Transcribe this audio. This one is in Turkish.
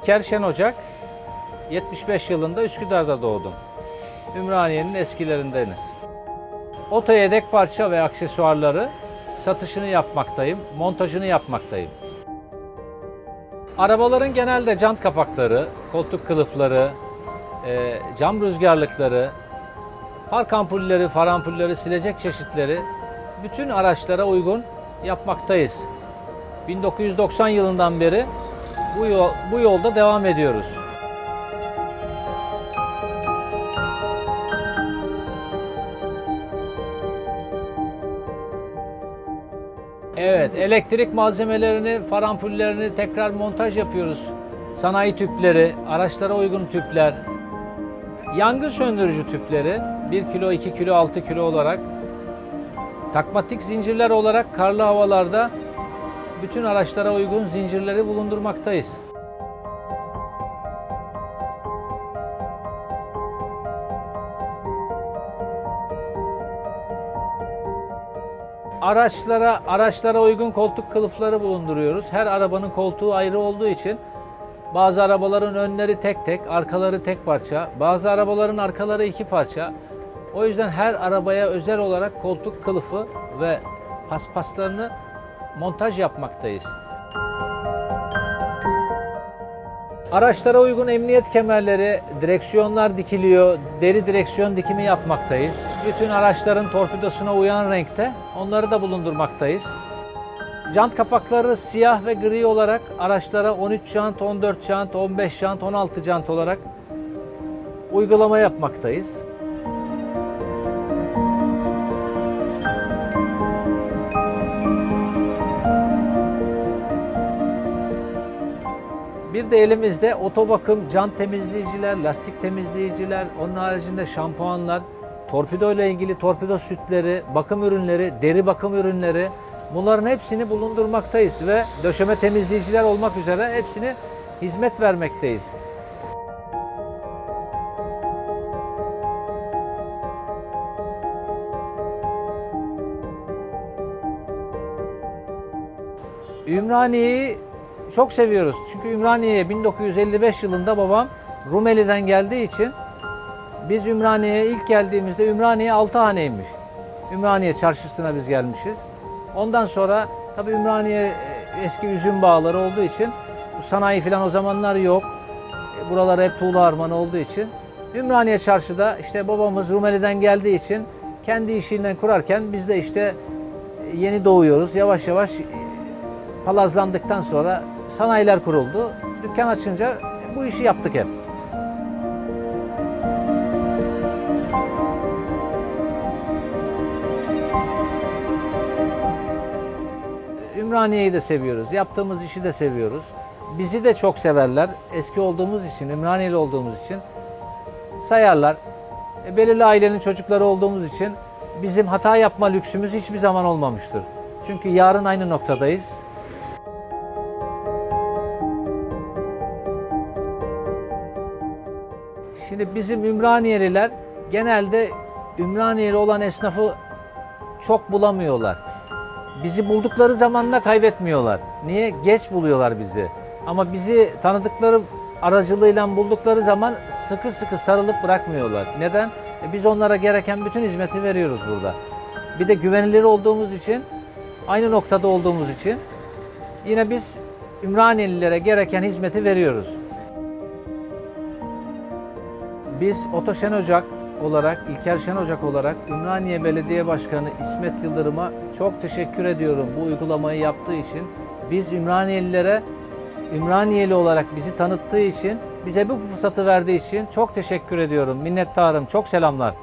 İlker Şen Ocak. 75 yılında Üsküdar'da doğdum. Ümraniye'nin eskilerindeniz. Oto yedek parça ve aksesuarları satışını yapmaktayım, montajını yapmaktayım. Arabaların genelde jant kapakları, koltuk kılıfları, e, cam rüzgarlıkları, park ampulleri, far ampulleri, silecek çeşitleri bütün araçlara uygun yapmaktayız. 1990 yılından beri bu, yol, bu yolda devam ediyoruz. Evet, elektrik malzemelerini, far ampullerini tekrar montaj yapıyoruz. Sanayi tüpleri, araçlara uygun tüpler, yangın söndürücü tüpleri 1 kilo, 2 kilo, 6 kilo olarak takmatik zincirler olarak karlı havalarda bütün araçlara uygun zincirleri bulundurmaktayız. Araçlara araçlara uygun koltuk kılıfları bulunduruyoruz. Her arabanın koltuğu ayrı olduğu için bazı arabaların önleri tek tek, arkaları tek parça, bazı arabaların arkaları iki parça. O yüzden her arabaya özel olarak koltuk kılıfı ve paspaslarını montaj yapmaktayız. Araçlara uygun emniyet kemerleri, direksiyonlar dikiliyor, deri direksiyon dikimi yapmaktayız. Bütün araçların torpidosuna uyan renkte onları da bulundurmaktayız. Jant kapakları siyah ve gri olarak araçlara 13 jant, 14 jant, 15 jant, 16 jant olarak uygulama yapmaktayız. Bir de elimizde otobakım, jant temizleyiciler, lastik temizleyiciler, onun haricinde şampuanlar, torpido ile ilgili torpido sütleri, bakım ürünleri, deri bakım ürünleri bunların hepsini bulundurmaktayız ve döşeme temizleyiciler olmak üzere hepsini hizmet vermekteyiz. Ümraniye'yi çok seviyoruz. Çünkü Ümraniye'ye 1955 yılında babam Rumeli'den geldiği için biz Ümraniye'ye ilk geldiğimizde Ümraniye Altıhaneymiş. Ümraniye çarşısına biz gelmişiz. Ondan sonra tabii Ümraniye e, eski üzüm bağları olduğu için sanayi falan o zamanlar yok. E, Buralar hep tuğla harmanı olduğu için Ümraniye çarşıda işte babamız Rumeli'den geldiği için kendi işinden kurarken biz de işte e, yeni doğuyoruz. Yavaş yavaş palazlandıktan sonra sanayiler kuruldu. Dükkan açınca bu işi yaptık hep. Ümraniye'yi de seviyoruz. Yaptığımız işi de seviyoruz. Bizi de çok severler. Eski olduğumuz için, Ümraniyeli olduğumuz için sayarlar. E, belirli ailenin çocukları olduğumuz için bizim hata yapma lüksümüz hiçbir zaman olmamıştır. Çünkü yarın aynı noktadayız. Şimdi bizim Ümraniyeliler genelde Ümraniyeli olan esnafı çok bulamıyorlar. Bizi buldukları zaman da kaybetmiyorlar. Niye? Geç buluyorlar bizi. Ama bizi tanıdıkları aracılığıyla buldukları zaman sıkı sıkı sarılıp bırakmıyorlar. Neden? E biz onlara gereken bütün hizmeti veriyoruz burada. Bir de güvenilir olduğumuz için, aynı noktada olduğumuz için yine biz Ümraniyelilere gereken hizmeti veriyoruz. Biz Oto Şen Ocak olarak, İlker Şen Ocak olarak Ümraniye Belediye Başkanı İsmet Yıldırım'a çok teşekkür ediyorum bu uygulamayı yaptığı için. Biz Ümraniyelilere Ümraniyeli olarak bizi tanıttığı için, bize bu fırsatı verdiği için çok teşekkür ediyorum. Minnettarım. Çok selamlar.